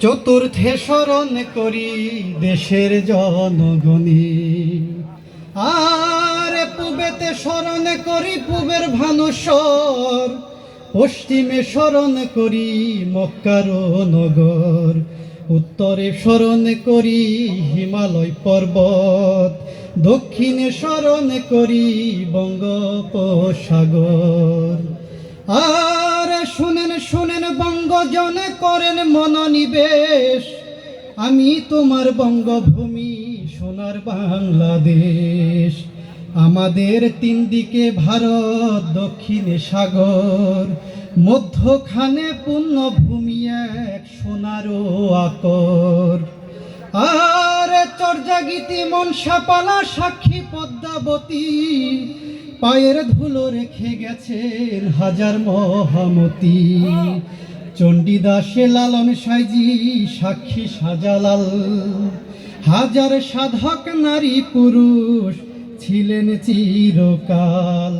চতুর্থে স্মরণ করি দেশের জনগণী। আর পূবেতে স্মরণ করি পূবের ভানুস্বর পশ্চিমে স্মরণ করি মক্কার নগর। উত্তরে স্মরণ করি হিমালয় পর্বত। দক্ষিণে স্মরণ করি বঙ্গোপসাগর। আর শুনেন শুনেন বঙ্গজনে করেন মনোনিবেশ। আমি তোমার বঙ্গভূমি, সোনার বাংলাদেশ। আমাদের তিন দিকে ভারত, দক্ষিণে সাগর। মধ্যখানে পুণ্যভূমি এক, সোনারও আকর। আর চর্যাগীতি মনসাপালা সাক্ষী পদ্মাবতী। পায়ের ধুলো রেখে গেছেন হাজার মহামতি। চণ্ডীদাসে লালন সাইজি সাক্ষী সাজালাল। হাজার সাধক নারী পুরুষ ছিলেন চিরকাল।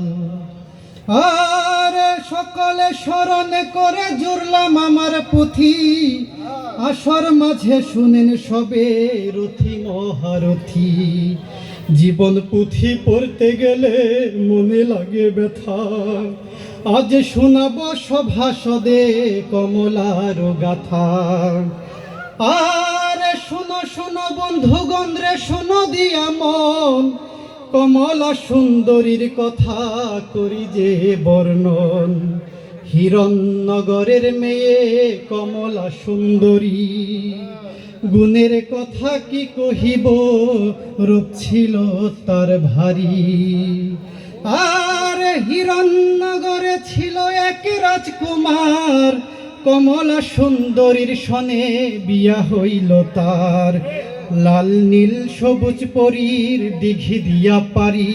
আর সকলে স্মরণ করে জুড়লাম আমার পুঁথি। আসর মাঝে শুনেন সবে রথি মহারথি। জীবন পুঁথি পড়তে গেলে মনে লাগে ব্যথা। আজ শোনাব সভাসদে কমলার গাথা। আর শোনো শোনো বন্ধুগণ রে শোনো দিয়া মন। কমলা সুন্দরীর কথা করি যে বর্ণন। হিরণনগরের মেয়ে কমলা সুন্দরী। গুণের কথা কি কহিব? রূপ ছিল তার ভারী। আর হিরণনগরে ছিল এক রাজকুমার। কমলা সুন্দরীর সনে বিয়া হইল তার। লাল, নীল, সবুজ পরীর দিঘি দিয়া পারি।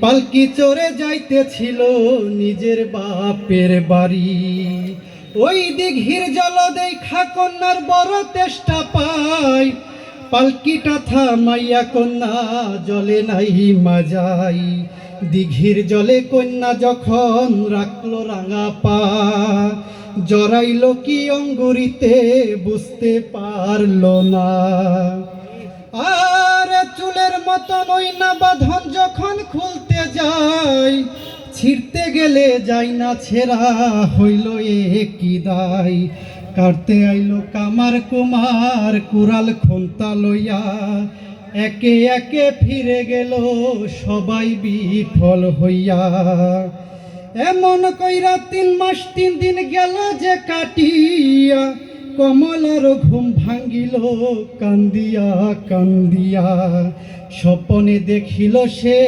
পালকি চড়ে যাইতেছিল নিজের বাপের বাড়ি। ওই দিঘির জল দেখা কন্যার বড় তেষ্টা পায় পালকিটা থামাইয়া কন্যা জলে নাই মাজাই দিঘির জলে কন্যা যখন রাখল রাঙা পা জরাইল কি অঙ্গুরিতে বুঝতে পারল না। আর চুলের মতো ওই না বাঁধন যখন খুলতে যায়, ছিঁড়তে গেলে যাই না ছেঁড়া হইল কি দায়। কাটতে আইলো কামার কুমার কুড়াল খন্তা লইয়া একে একে ফিরে গেল সবাই বিফল হইয়া। এমন কইরা তিন মাস তিন দিন গেল যে কাটিয়া, কমলার ঘুম ভাঙ্গিল, কান্দিয়া কান্দিয়া। স্বপনে দেখিল সে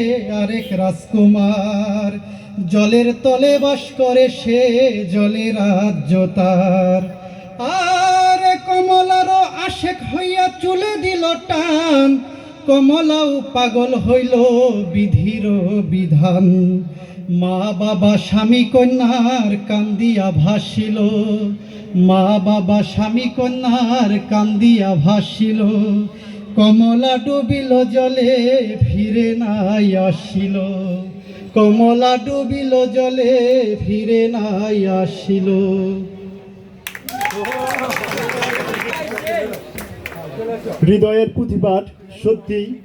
আরেক রাজকুমার। জলের তলে বাস করে সে জলের রাজ্য তার। আর কমলারও আশেক হইয়া চুলে দিল টান কমলাও পাগল হইল বিধির বিধান। মা বাবা স্বামী কন্যার কান্দিয়া ভাসিল। মা বাবা স্বামী কন্যার কান্দিয়া ভাসিল। কমলা ডুবিল জলে ফিরে নাই আসিল। কমলা ডুবিল জলে ফিরে নাই আসিল। হৃদয়ের পুঁথিপাঠ সত্যি